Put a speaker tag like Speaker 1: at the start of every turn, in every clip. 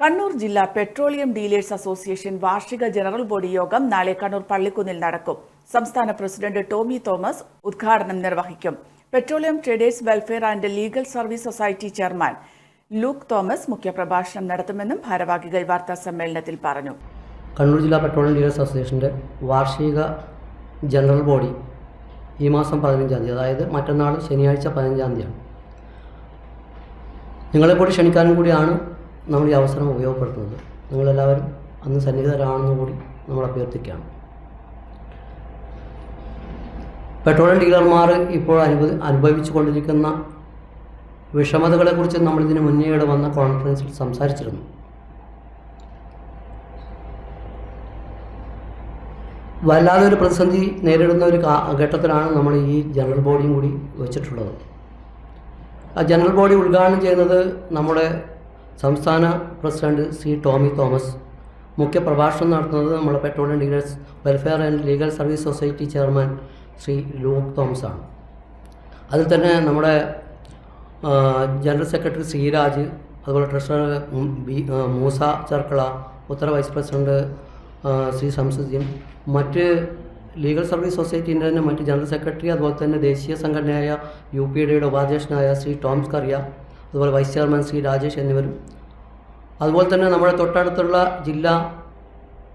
Speaker 1: കണ്ണൂർ ജില്ലാ petroleum dealers association വാർഷിക general body യോഗം നാളെ കണ്ണൂർ പള്ളിക്കുന്നിൽ നടക്കും. സംസ്ഥാന പ്രസിഡന്റ് ടോമി തോമസ് ഉദ്ഘാടനം നിർവഹിക്കും. Petroleum traders welfare and legal service society chairman Luke Thomas മുഖ്യപ്രഭാഷണം നടത്തുമെന്നും ഭാരവാഹികൾ വാർത്താ സമ്മേളനത്തിൽ പറഞ്ഞു.
Speaker 2: കണ്ണൂർ ജില്ലാ പെട്രോളിയം ഡീലേഴ്സ് അസോസിയേഷന്റെ വാർഷിക ജനറൽ ബോഡി ഈ മാസം പതിനഞ്ചാം തീയതി അതായത് മറ്റന്നാൾ ശനിയാഴ്ച പതിനഞ്ചാം തീയതിയാണ്. നിങ്ങളെ കൂടി ക്ഷണിക്കാനും കൂടിയാണ് നമ്മൾ ഈ അവസരം ഉപയോഗപ്പെടുത്തുന്നത്. നിങ്ങളെല്ലാവരും അന്ന് സന്നിഹിതരാണെന്ന് കൂടി നമ്മൾ അഭ്യർത്ഥിക്കുകയാണ് പെട്രോളിയം ഡീലർമാർ ഇപ്പോൾ അനുഭവ അനുഭവിച്ചു കൊണ്ടിരിക്കുന്ന വിഷമതകളെക്കുറിച്ച് നമ്മളിതിന് മുന്നേ ഇവിടെ വന്ന കോൺഫറൻസിൽ സംസാരിച്ചിരുന്നു. വല്ലാതെ ഒരു പ്രതിസന്ധി നേരിടുന്ന ഒരു ഘട്ടത്തിലാണ് നമ്മൾ ഈ ജനറൽ ബോഡിയും കൂടി വെച്ചിട്ടുള്ളത്. ആ ജനറൽ ബോഡി ഉദ്ഘാടനം ചെയ്യുന്നത് നമ്മുടെ സംസ്ഥാന പ്രസിഡന്റ് സി ടോമി തോമസ് മുഖ്യ പ്രഭാഷണം നടത്തുന്നത് നമ്മുടെ petroleum dealers welfare and legal service society chairman Shri Luke Thomas ആണ്. അതിൽ തന്നെ നമ്മുടെ ജനറൽ സെക്രട്ടറി ശ്രീരാജ് അതുപോലെ ട്രഷറർ ബി മൂസ ചെർക്കള ഉത്തര വൈസ് പ്രസിഡന്റ് ശ്രീ ശംസുദ്ദീൻ മറ്റ് ലീഗൽ സർവീസ് സൊസൈറ്റീന്റെ തന്നെ മറ്റ് ജനറൽ സെക്രട്ടറി അതുപോലെ തന്നെ ദേശീയ സംഘടനയായ യു പി ഡിയുടെ ഉപാധ്യക്ഷനായ ശ്രീ ടോംസ് കറിയ അതുപോലെ വൈസ് ചെയർമാൻ ശ്രീ രാജേഷ് എന്നിവരും. അതുപോലെ തന്നെ നമ്മുടെ തൊട്ടടുത്തുള്ള ജില്ലാ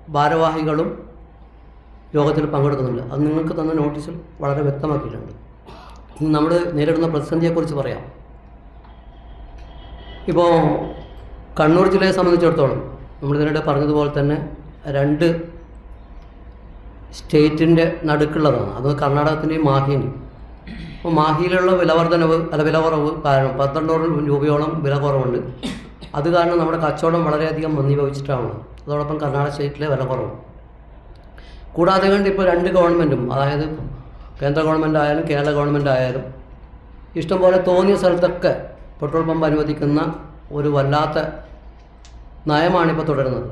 Speaker 2: ഭാരവാഹികളും യോഗത്തിൽ പങ്കെടുക്കുന്നുണ്ട്. അത് നിങ്ങൾക്ക് തന്ന നോട്ടീസിൽ വളരെ വ്യക്തമാക്കിയിട്ടുണ്ട്. ഇന്ന് നമ്മൾ നേരിടുന്ന പ്രതിസന്ധിയെക്കുറിച്ച് പറയാം. ഇപ്പോൾ കണ്ണൂർ ജില്ലയെ സംബന്ധിച്ചിടത്തോളം നമ്മൾ ഇതിനിടെ പറഞ്ഞതുപോലെ തന്നെ രണ്ട് സ്റ്റേറ്റിന്റെ നടുക്കുള്ളതാണ്. അത് കർണാടകത്തിന്റെയും മാഹിന്റെയും അപ്പോൾ മാഹിയിലുള്ള വിലവർധനവ് അല്ല വില കുറവ് കാരണം പന്ത്രണ്ടോളം രൂപയോളം വില കുറവുണ്ട് അത് കാരണം നമ്മുടെ കച്ചവടം വളരെയധികം മന്ദീഭവിച്ചിട്ടാണ് അതോടൊപ്പം കർണാടക സ്റ്റേറ്റിലെ വില കുറവ് കൂടാതെ കണ്ട് ഇപ്പോൾ രണ്ട് ഗവൺമെന്റും അതായത് കേന്ദ്ര ഗവൺമെന്റ് ആയാലും കേരള ഗവൺമെന്റ് ആയാലും ഇഷ്ടംപോലെ തോന്നിയ സ്ഥലത്തൊക്കെ പെട്രോൾ പമ്പ് അനുവദിക്കുന്ന ഒരു വല്ലാത്ത നയമാണിപ്പോൾ തുടരുന്നത്.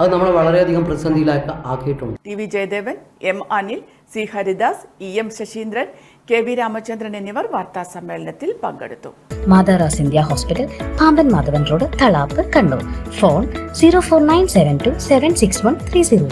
Speaker 2: അത് നമ്മളെ വളരെയധികം പ്രതിസന്ധിയിലാക്കി ആക്കിയിട്ടുണ്ട്.
Speaker 1: T V Jayadevan M Anil C Haridas E M Sasheendran K V Ramachandran എന്നിവർ വാർത്താ സമ്മേളനത്തിൽ പങ്കെടുത്തു.
Speaker 3: മാതാറാസ് India hospital Pamban Madhavan road Thalap Kannur. Phone zero four nine seven two seven six one three zero